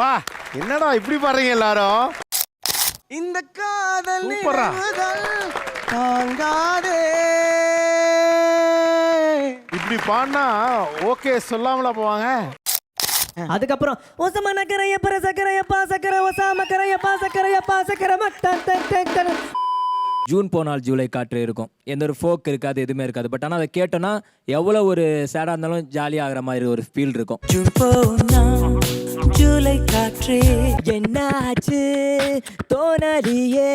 பா என்னடா இப்படி பாடுறீங்க எல்லாரும்? இந்த காதல் சூப்பரா. நினைவுகள் தாங்காதே. இப்படி பாடினா ஓகே சொல்லாமலா போவாங்க? அதுக்கப்புறம் ஒசம நக்கரைய பர சக்கரைய பா சக்கர ஒசாம கரைய பா சக்கரைய பா சக்கர மட்டன் தன் தன் தன் ஜூன் போனால் ஜூலை காற்று இருக்கும். எந்த ஒரு ஃபோக் இருக்காது எதுவுமே இருக்காது. பட் ஆனால் அதை கேட்டோன்னா எவ்வளோ ஒரு சேடாக இருந்தாலும் ஜாலியாக ஆகிற மாதிரி ஒரு ஃபீல் இருக்கும். ஜூலை காற்றே. என்னாச்சு? தோணலியே.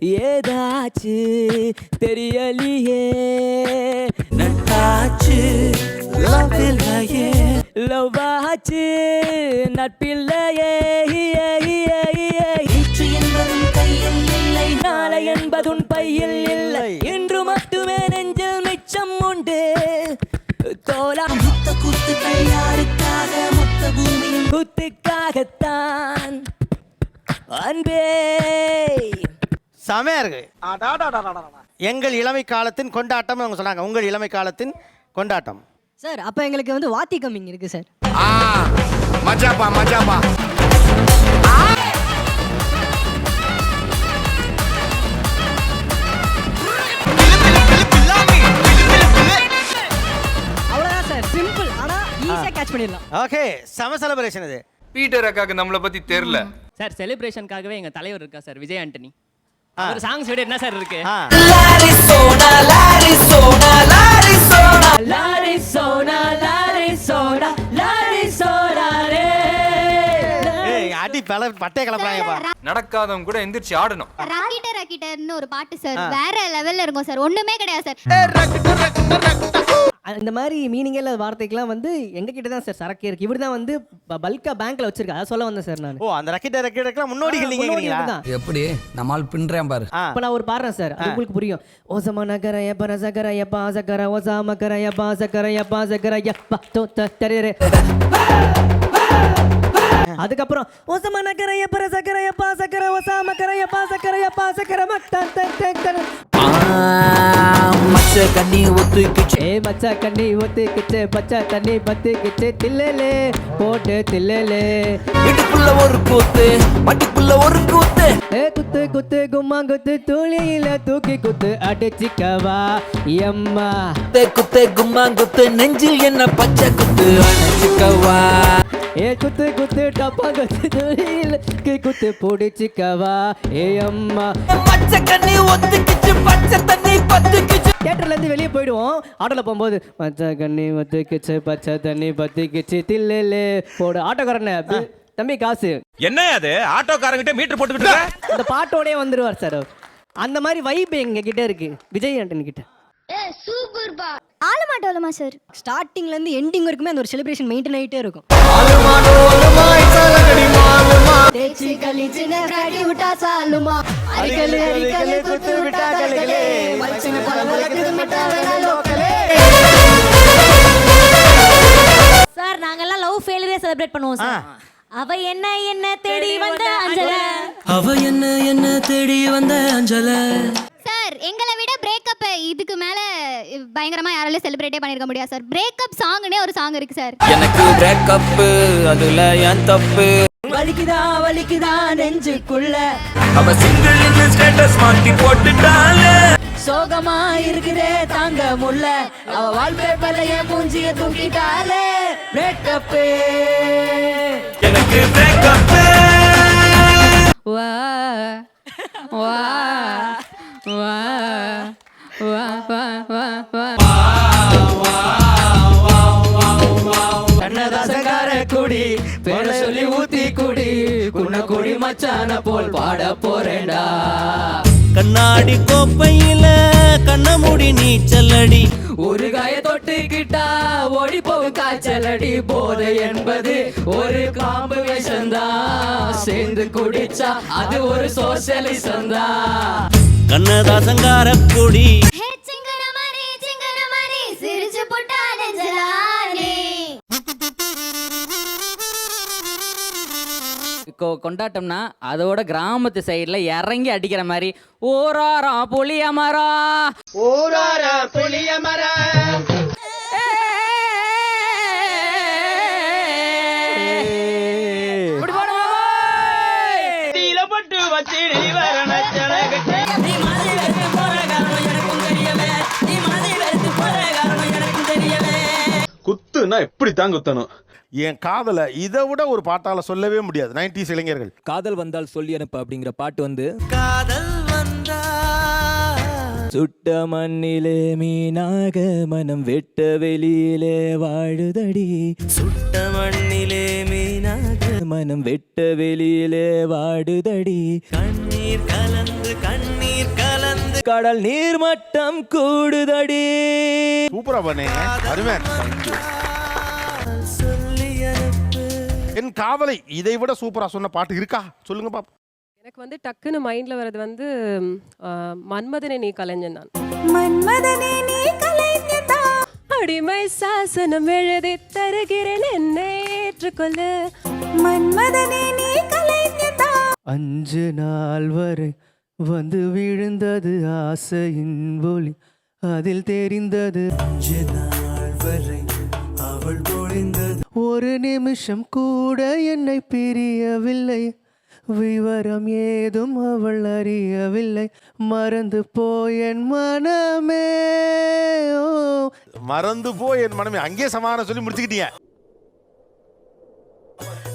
ஏதாச்சு? தெரியலையே. நட்டாச்சு லவ் இல்லையே லவ் ஆச்சு நட்பில்லையே கையில் இல்லை. நாளை என்பதும் பையில் முத்த குத்துக்கள் யாருக்காக மொத்த பூமியின் குத்துக்காகத்தான் அன்பே. செமையா இருக்கு. எங்கள் இளமை காலத்தின் கொண்டாட்டம் அவங்க சொன்னாங்க. உங்கள் இளமை காலத்தின் கொண்டாட்டம். சார் அப்ப எங்களுக்கு வந்து வாத்தி கம்மிங் இருக்கு சார். மஜாப்பா மஜாப்பா. பண்ணிடலாம். ஓகே செம செலிப்ரேஷன் இது. பீட்டர் அக்காக்கு நம்மளை பத்தி தெரியல சார் செலிப்ரேஷனுக்காகவே எங்க தலைவர் இருக்கா சார்? விஜய் ஆண்டனி. அவர் சாங்ஸ் விட என்ன சார் இருக்கு? ஆ. லாரி சோனா லாரி சோனா லாரி சோனா லாரி சோனா ரே ஏய் அடி பல பட்டை கிளப்புறாங்கப்பா நடக்காதவங்க கூட எந்திரிச்சு ஆடணும். ராக்கிட்ட ராக்கிட்டர்னு ஒரு பாட்டு சார். வேற லெவல்ல இருக்கும் சார். ஒண்ணுமே கிடையாது சார். இந்த மாதிரி மீனிங் இல்லாத வார்த்தைக்கெல்லாம் வந்து எங்க கிட்ட தான் சார் சரக்கு இருக்கு. இவர் தான் வந்து பல்கா பேங்க்ல வச்சிருக்கா அதை சொல்ல வந்தேன் சார் நான். ஓ அந்த ரக்கெட் ரக்கெட்டுக்கெல்லாம் முன்னோடிகள் நீங்க எப்படி? நம்மால் பின்றேன் பாரு. இப்ப நான் ஒரு பாடுறேன் சார் அது உங்களுக்கு புரியும். ஓசமா நகர எப்ப சகர எப்பா சக்கர ஓசாம கர எப்பா சக்கர எப்பா சக்கர எப்பா தோ தரே அதுக்கப்புறம் ஓசமா நகர எப்ப சக்கர எப்பா சக்கர ஓசாம கர எப்பா சக்கர எப்பா சக்கர மட்டன் தன் தன் தன். மச்ச கண்ணி ஒத்துக்கிச்சு. மச்சா கண்ணி ஒத்துக்கிச்சு பச்சை தண்ணி பத்துக்கிச்சு தில்லேலே போட்டு தில்லேலே. இடுப்புள்ள ஒரு கூத்து மட்டிக்குள்ள ஒரு கூத்து. ஏ குத்து குத்து கும்மா குத்து துளியில தூக்கி குத்து அடிச்சிக்கவா எம்மா. குத்து கும்மா குத்து நெஞ்சில் என்ன பச்சை குத்து அணைச்சுக்கவா ஏ குத்து குத்து டப்பா குத்து துளியில தூக்கி குத்து பிடிச்சிக்கவா ஏ அம்மா மச்ச கண்ணி ஒத்துக்கிச்சு பச்சை தண்ணி பத்துக்கிச்சு. தியேட்டர்ல இருந்து வெளியே போயிடுவோம். ஆட்டோல போகும்போது பச்சை கண்ணி ஒத்துக்கிச்சு பச்சை தண்ணி பத்திக்கிச்சு தில்லேலே. போடு. ஆட்டோக்காரன தம்பி காசு. என்ன அது? ஆட்டோக்காரங்கிட்ட மீட்டர் போட்டுக்கிட்டு? இந்த பாட்டோடயே வந்துருவார் சார். அந்த மாதிரி வைப் எங்க கிட்ட இருக்கு. விஜய் ஆண்டன் கிட்ட. ஆள மாட்டோலமா சார்? ஸ்டார்டிங்ல இருந்து எண்டிங் வரைக்குமே அந்த ஒரு செலிப்ரேஷன் மெயின்டைன் ஆயிட்டே இருக்கும். தேய்ச்சி கழிச்சு நகராடி விட்டா சாலுமா? அரிக்கலு அரிக்கலு குத்து விட்டா செலிப்ரேட் பண்ணுவோம் சார். அவ என்ன என்ன தேடி வந்த அஞ்சல? அவ என்ன என்ன தேடி வந்த அஞ்சல? சார் எங்களை விட பிரேக்கப் இதுக்கு மேல பயங்கரமா யாராலையும் செலிப்ரேட்டே பண்ணிருக்க முடியாது சார். பிரேக்கப் சாங்னே ஒரு சாங் இருக்கு சார். எனக்கு பிரேக்கப் அதுல ஏன் தப்பு? வலிக்குதா வலிக்குதா நெஞ்சுக்குள்ள? அவ சிங்கிள் ஸ்டேட்டஸ் மாத்தி போட்டுட்டாலே சோகமா இருக்குதே தாங்க முல்ல அவ வால்பேப்பர்ல என் மூஞ்சிய தூக்கிட்டாலே பிரேக்கப் எனக்கு பிரேக்கப் வா வா வா வா வா வா வா குடி பேர சொல்லி ஊத்தி குடி. குன்ன குடி மச்சான போல் பாட போறேன்டா. கண்ணாடி கோப்பையில கண்ணமுடி நீச்சலடி. ஒரு காய தொட்டுக்கிட்டா ஓடி போகும் காய்ச்சலடி. போதை என்பது ஒரு காம்பு விஷந்தான் சேர்ந்து குடிச்சா அது ஒரு சோசியலிசம் தான் கண்ணதாசங்கார குடி கொண்டாட்டம்னா அதோட கிராமத்து சைடுல இறங்கி அடிக்கிற மாதிரி ஓராரா புளியமரா! ஓராரா புளியமரா! எப்படி குத்தணும். என் காதலை இதை விட ஒரு பாட்டால சொல்லவே முடியாது. நைன்டிஸ் இளைஞர்கள். காதல் வந்தால் சொல்லி அனுப்பு அப்படிங்கிற பாட்டு வந்து காதல் வந்தா சுட்ட மண்ணிலே மீனாக மனம் வெட்ட வெளியிலே வாழுதடி. சுட்ட மண்ணிலே மீனாக மனம் வெட்ட வெளியிலே வாடுதடி கண்ணீர் கலந்து கண்ணீர் கலந்து. கடல் நீர் மட்டம் கூடுதடி. சூப்பரா பண்ணீங்க அருமை. என் காதலை இதை விட சூப்பரா சொன்ன பாட்டு இருக்கா? சொல்லுங்க பாப்போம். எனக்கு வந்து டக்குன்னு மைண்ட்ல வர்றது வந்து மன்மதனே நீ கலைஞன் நான். மன்மதனே நீ கலைஞதா அடிமை சாசனம் எழுதி தருகிறேன் என்னை ஏற்றுக்கொள்ள. மன்மதனே நீ கலைஞதா அஞ்சு நாள் வரை வந்து விழுந்தது ஆசையின் ஒளி அதில் தெரிந்தது. அஞ்சு நாள் வரை அவள் பொழிந்தது ஒரு நிமிஷம் கூட என்னை பிரியவில்லை. விவரம் ஏதும் அவள் அறியவில்லை. மறந்து போய் என் மனமே. மறந்து போய் என் மனமே. அங்கேயே சமாதானம் சொல்லி முடிச்சுக்கிட்டீங்க.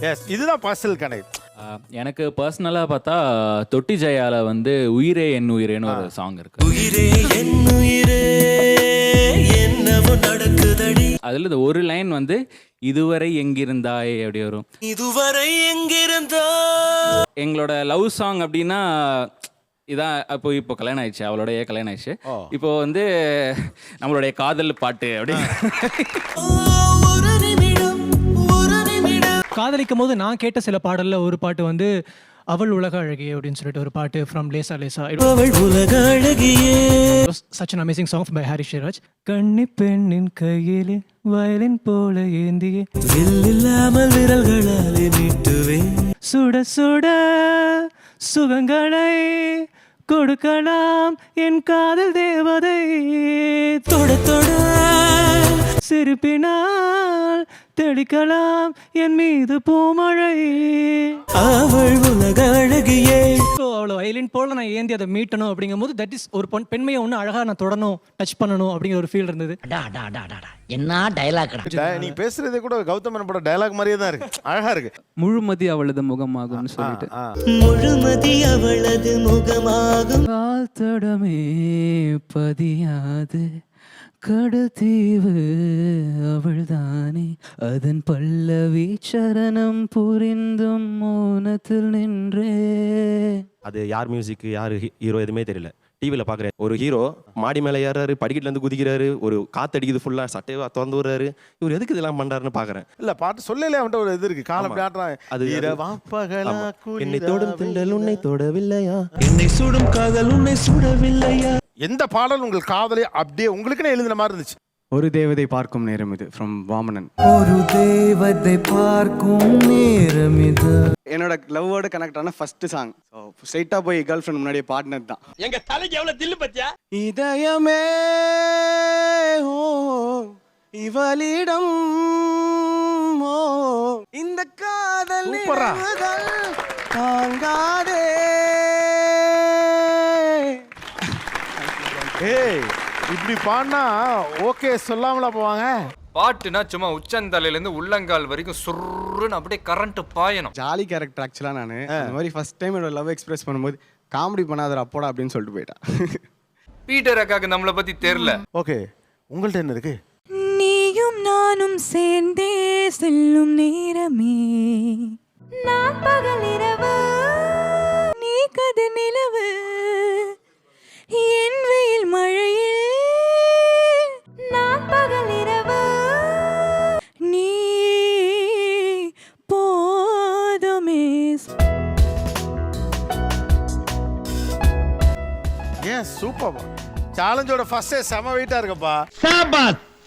எஸ் இதுதான் பர்சனல் கனெக்ட் எனக்கு பர்சனலாக பார்த்தா தொட்டி ஜெயால வந்து உயிரே என் உயிரேன்னு ஒரு சாங் இருக்கு. உயிரே என் உயிரே என்னவோ நடக்குதடி. அதில் இந்த ஒரு லைன் வந்து இதுவரை எங்கிருந்தாய் அப்படி வரும் இதுவரை எங்கிருந்தோ எங்களோட லவ் சாங் அப்படின்னா இதான் அப்போ இப்போ கல்யாணம் ஆயிடுச்சு அவளோடைய கல்யாணம் ஆயிடுச்சு. இப்போ வந்து நம்மளுடைய காதல் பாட்டு அப்படி ஒரு நிமிடம் ஒரு நிமிடம். காதலிக்கும் போது நான் கேட்ட சில பாடல்ல ஒரு பாட்டு வந்து அவள் உலக அழகி அப்படின்னு சொல்லிட்டு ஒரு பாட்டு ஃப்ரம் லேசா லேசா அவள் உலக அழகியே. Such an amazing song by Harris Jayaraj கன்னி பெண்ணின் கையிலே வயலின் போல ஏந்தியே. இல்லாமல் விரல்களாலே நீட்டுவேன் சுட சுட சுகங்களை கொடுக்கலாம் என் காதல் தேவதை தொட தொட. சிரிப்பினால் தெளிக்கலாம் என் மீது பூமழை. அவள் உலக அழகியே அவ்வளோ வயலின் போல நான் ஏந்தி அதை மீட்டணும் அப்படிங்கும்போது தட் இஸ் ஒரு பொன் பெண்மையை ஒன்று அழகாக நான் தொடணும் டச் பண்ணணும் அப்படிங்கிற ஒரு ஃபீல் இருந்தது. என்ன டைலாக் நீ பேசுறதே கூட கௌதம் படம் டயலாக் மாதிரியே தான் இருக்கு. அழகா இருக்கு. முழுமதி அவளது முகமாகும்னு சொல்லிட்டு. முழுமதி அவளது முகமாகும். கால் தடமே பதியாது. கடல் தீவு அவள்தானே. அதன் பல்லவி சரணம் புரிந்தும் மௌனத்தில் நின்றே. அது யார் மியூசிக் யார் ஹீரோ எதுவுமே தெரியல. டிவியில் பார்க்குறேன் ஒரு ஹீரோ மாடி மேலே ஏறாரு படிக்கட்டுல இருந்து குதிக்கிறாரு ஒரு காத்தடிக்குது ஃபுல்லாக சட்டையை திறந்து விடுறாரு. இவர் எதுக்கு இதெல்லாம் பண்றாருன்னு பார்க்குறேன் இல்ல பாட்டு சொல்லல அவன்கிட்ட ஒரு இது இருக்கு. காலம் அது- என்னை தொடும் திண்டல் உன்னை தொடவில்லையா? என்னை சுடும் காதல் உன்னை சுடவில்லையா? எந்த பாடல் உங்கள் காதலை அப்படியே உங்களுக்குன்னு எழுதின மாதிரி இருந்துச்சு? ஒரு தேவதை பார்க்கும் நேரம் இது ஃப்ரம் வாமனன். ஒரு தெய்வத்தை பார்க்கும் நேரம் இது. என்னோட லவ்வோட கனெக்ட் ஆன ஃபர்ஸ்ட் சாங் ஸோ ஸ்ட்ரைட்டாக போய் கேர்ள் ஃப்ரெண்ட் முன்னாடியே பாடினது தான். எங்க தலைக்கு எவ்வளவு தில்லு பத்தியா? இதயமே ஓ இவளிடம் ஓ இந்த காதல் சூப்பரா. நினைவுகள் தாங்காதே. ஏய் இப்படி பாடினா ஓகே சொல்லாமலா போவாங்க? பாட்டுனா சும்மா உச்சந்தலையில இருந்து உள்ளங்கால் வரைக்கும் சுருன்னு அப்படியே கரண்ட் பாயணும். ஜாலி கேரக்டர் ஆக்சுவலாக நான். இந்த மாதிரி ஃபர்ஸ்ட் டைம் என்னோட லவ் எக்ஸ்பிரஸ் பண்ணும்போது காமெடி பண்ணாத அப்போடா அப்படின்னு சொல்லிட்டு போயிட்டான் பீட்டர் அக்காக்கு நம்மளை பத்தி தெரியல. ஓகே உங்கள்ட்ட என்ன இருக்கு? நீயும் நானும் சேர்ந்தே செல்லும் நேரமே. நான் பகல் இரவு சேலஞ்சோட ஃபர்ஸ்டே செம வெயிட்டா இருக்கப்பா.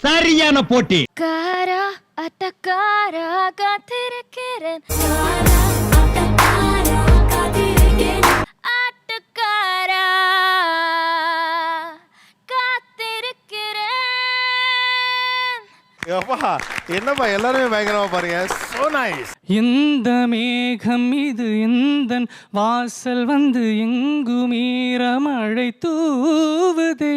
சரியான போட்டி. காரா அத்தக்காரா காத்திருக்கிறேன். எப்பா என்னப்பா எல்லாருமே பயங்கரமா பாருங்க. சோ நைஸ் இந்த மேகம் இது இந்த வாசல் வந்து எங்கும் மழை தூவுதே?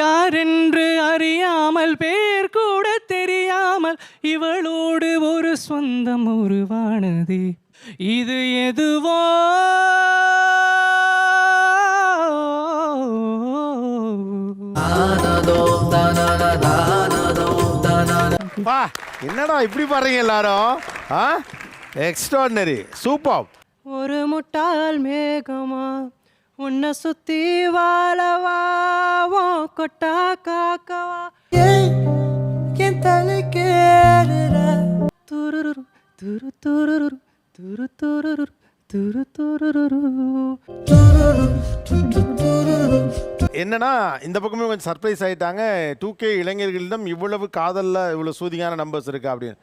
யாரென்று அறியாமல் பேர் கூட தெரியாமல் இவளோடு ஒரு சொந்தம் உருவானது. இது எதுவோ? பா. என்னடா இப்படி பாடுறீங்க எல்லாரும்? ஆ? எக்ஸ்ட்ராடினரி சூப்பர் ஒரு முட்டாள் மேகமா உன்னை சுத்தி வாழவா கொட்டா காக்கவா. என் தலை கேடுற துருரு துரு துருரு துரு துருரு துரு துருரு என்னன்னா இந்த பக்கமே கொஞ்சம் சர்ப்ரைஸ் ஆயிட்டாங்க. டூ கே இளைஞர்களிடம் இவ்வளவு காதலில் இவ்வளவு சூதியான நம்பர்ஸ் இருக்கு அப்படின்னு.